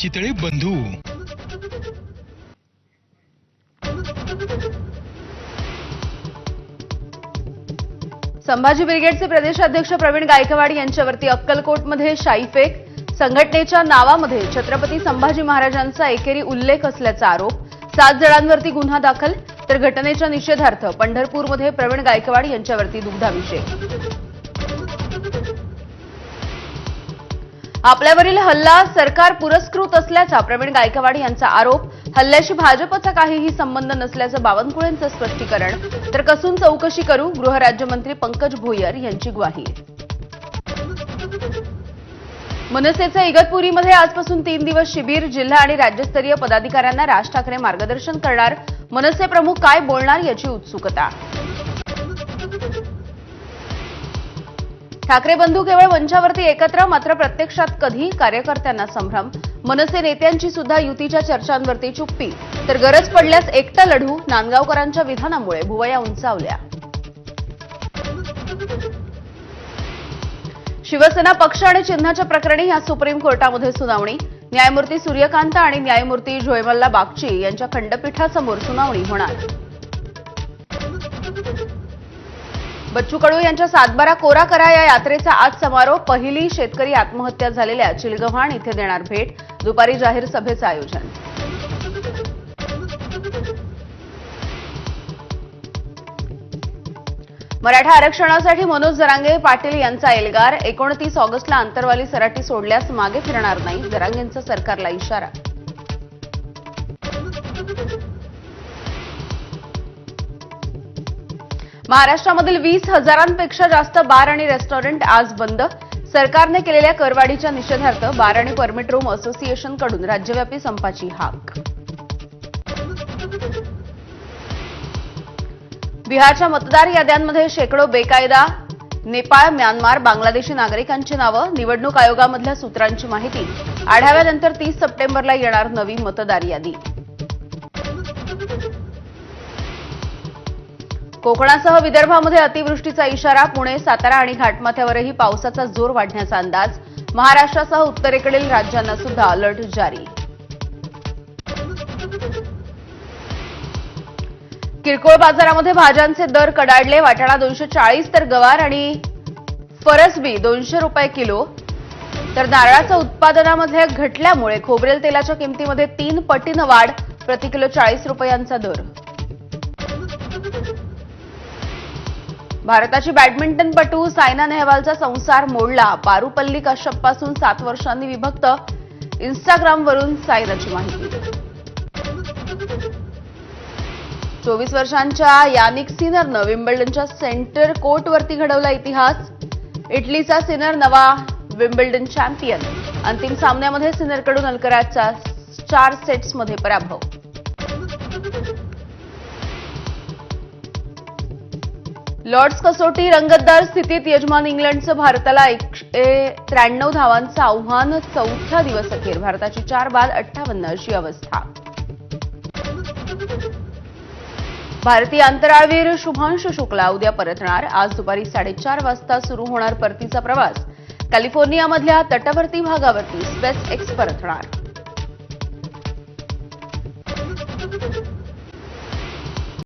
चितळे बंधू. संभाजी ब्रिगेडचे प्रदेशाध्यक्ष प्रवीण गायकवाड यांच्यावरती अक्कलकोटमध्ये शाईफेक. संघटनेच्या नावामध्ये छत्रपती संभाजी महाराजांचा एकेरी उल्लेख असल्याचा आरोप. सात जणांवरती गुन्हा दाखल तर घटनेच्या निषेधार्थ पंढरपूरमध्ये प्रवीण गायकवाड यांच्यावरती दुग्धाभिषेक. आपल्यावरील हल्ला सरकार पुरस्कृत असल्याचा प्रवीण गायकवाड यांचा आरोप. हल्ल्याशी भाजपचा काहीही संबंध नसल्याचं बावनकुळेंचं स्पष्टीकरण. तर कसून चौकशी करू? गृहराज्यमंत्री पंकज भोयर यांची ग्वाही. मनसेचं इगतपुरीमध्ये आजपासून तीन दिवस शिबिर. जिल्हा आणि राज्यस्तरीय पदाधिकाऱ्यांना राज ठाकरे मार्गदर्शन करणार. मनसे प्रमुख काय बोलणार याची उत्सुकता. ठाकरे बंधू केवळ मंचावरती एकत्र मात्र प्रत्यक्षात कधी कार्यकर्त्यांना संभ्रम. मनसे नेत्यांची सुद्धा युतीच्या चर्चांवरती चुप्पी. तर गरज पडल्यास एकटा लढू नांदगावकरांच्या विधानामुळे भुवया उंचावल्या. शिवसेना पक्ष आणि चिन्हाच्या प्रकरणी या सुप्रीम कोर्टामध्ये सुनावणी. न्यायमूर्ती सूर्यकांत आणि न्यायमूर्ती जोयमल्ला बागची यांच्या खंडपीठासमोर सुनावणी होणार. बच्चू कडू यांच्या सातबारा कोरा करा या यात्रेचा आज समारोप. पहिली शेतकरी आत्महत्या झालेल्या चिलगव्हाण इथे देणार भेट. दुपारी जाहीर सभेचं आयोजन. मराठा आरक्षणासाठी मनोज जरांगे पाटील यांचा एल्गार. एकोणतीस ऑगस्टला आंतरवाली सराटी सोडल्यास मागे फिरणार नाही. जरांगेंचा सरकारला इशारा. महाराष्ट्रामधील वीस हजारांपेक्षा जास्त बार आणि रेस्टॉरंट आज बंद. सरकारने केलेल्या करवाढीच्या निषेधार्थ बार आणि परमिट रूम असोसिएशनकडून राज्यव्यापी संपाची हाक. बिहारच्या मतदार याद्यांमध्ये शेकडो बेकायदा नेपाळ म्यानमार बांगलादेशी नागरिकांची नावं निवडणूक आयोगामधल्या सूत्रांची माहिती. आढाव्यानंतर तीस सप्टेंबरला येणार नवी मतदार यादी. कोकणासह विदर्भामध्ये अतिवृष्टीचा इशारा पुणे सातारा आणि घाटमाथ्यावरही पावसाचा जोर वाढण्याचा अंदाज. महाराष्ट्रासह उत्तरेकडील राज्यांना सुद्धा अलर्ट जारी. किरकोळ बाजारामध्ये भाज्यांचे दर कडाडले वाटाणा दोनशे चाळीस तर गवार आणि फरसबी दोनशे रुपये किलो. तर नारळाचं उत्पादनामध्ये घटल्यामुळे खोबरेल तेलाच्या किमतीमध्ये तीन पटीनं वाढ प्रति किलो चाळीस रुपयांचा दर. भारताची बॅडमिंटनपटू सायना नेहवालचा संसार मोडला. पारुपल्ली कश्यपपासून सात वर्षांनी विभक्त. इन्स्टाग्रामवरून सायनाची माहिती. चोवीस वर्षांच्या यानिक सिनरनं विम्बल्डनच्या सेंटर कोर्टवरती घडवला इतिहास. इटलीचा सिनर नवा विम्बल्डन चॅम्पियन. अंतिम सामन्यामध्ये सिनरकडून अलकराजचा चार सेट्समध्ये पराभव. लॉर्ड्स कसोटी रंगतदार स्थितीत यजमान इंग्लंडचं भारताला एकशे त्र्याण्णव धावांचं आव्हान चौथ्या दिवस अखेर. भारताची चार बाद अठ्ठावन्न अशी अवस्था. भारतीय अंतराळवीर शुभांशु शुक्ला उद्या परतणार. आज दुपारी साडेचार वाजता सुरू होणार परतीचा प्रवास. कॅलिफोर्नियामधल्या तटवर्ती भागावरती स्पेस एक्स परतणार.